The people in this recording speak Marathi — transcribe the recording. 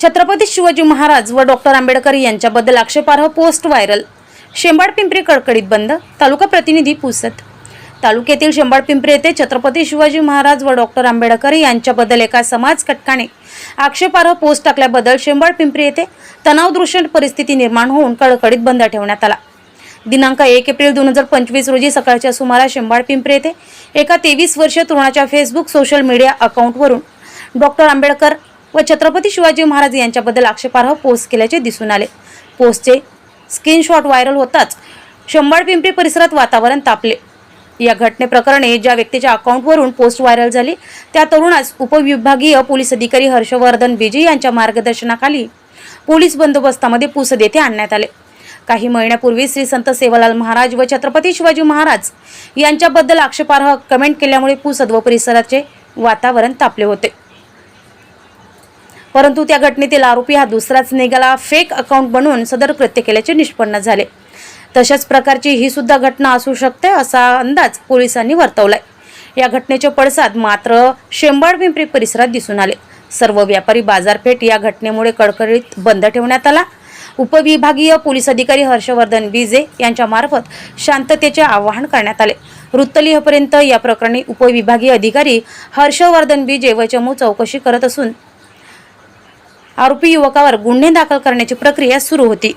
छत्रपती शिवाजी महाराज व डॉक्टर आंबेडकर यांच्याबद्दल आक्षेपार्ह पोस्ट व्हायरल. शेंबाड पिंपरी कडकडीत बंद तालुका प्रतिनिधी पुसत. तालुक्यातील शेंबाड पिंपरी येथे छत्रपती शिवाजी महाराज व डॉक्टर आंबेडकर यांच्याबद्दल एका समाज कटकाने आक्षेपार्ह पोस्ट टाकल्याबद्दल शेंबाड पिंपरी येथे तणावदृश्य परिस्थिती निर्माण होऊन कडकडीत बंद ठेवण्यात आला. दिनांक एक एप्रिल दोन हजार पंचवीस रोजी सकाळच्या सुमारास शेंबाड पिंपरी येथे एका तेवीस वर्षीय तरुणाच्या फेसबुक सोशल मीडिया अकाउंटवरून डॉक्टर आंबेडकर व छत्रपती शिवाजी महाराज यांच्याबद्दल आक्षेपार्ह पोस्ट केल्याचे दिसून आले. पोस्टचे स्क्रीनशॉट व्हायरल होताच शंभाळ पिंपरी परिसरात वातावरण तापले. या घटनेप्रकरणी ज्या व्यक्तीच्या अकाउंटवरून पोस्ट व्हायरल झाली त्या तरुणास उपविभागीय पोलीस अधिकारी हर्षवर्धन बेजी यांच्या मार्गदर्शनाखाली पोलीस बंदोबस्तामध्ये पुसद येथे आणण्यात आले. काही महिन्यापूर्वी श्री संत सेवालाल महाराज व छत्रपती शिवाजी महाराज यांच्याबद्दल आक्षेपार्ह कमेंट केल्यामुळे पुसद व परिसराचे वातावरण तापले होते. परंतु त्या घटनेतील आरोपी हा दुसराच निघाला. फेक अकाउंट बनवून सदर कृत्य केल्याचे निष्पन्न झाले. तशाच प्रकारची ही सुद्धा घटना असू शकते असा अंदाज पोलिसांनी वर्तवलाय. या घटनेचे पडसाद मात्र शेंबाड पिंपरी परिसरात दिसून आले. सर्व व्यापारी बाजारपेठ या घटनेमुळे कडकडीत बंद ठेवण्यात आला. उपविभागीय पोलीस अधिकारी हर्षवर्धन बिजे यांच्यामार्फत शांततेचे आवाहन करण्यात आले. वृत्तलिहपर्यंत या प्रकरणी उपविभागीय अधिकारी हर्षवर्धन बिजे व चमू चौकशी करत असून आरोपी युवकावर गुन्हे दाखल करण्याची प्रक्रिया सुरू होती.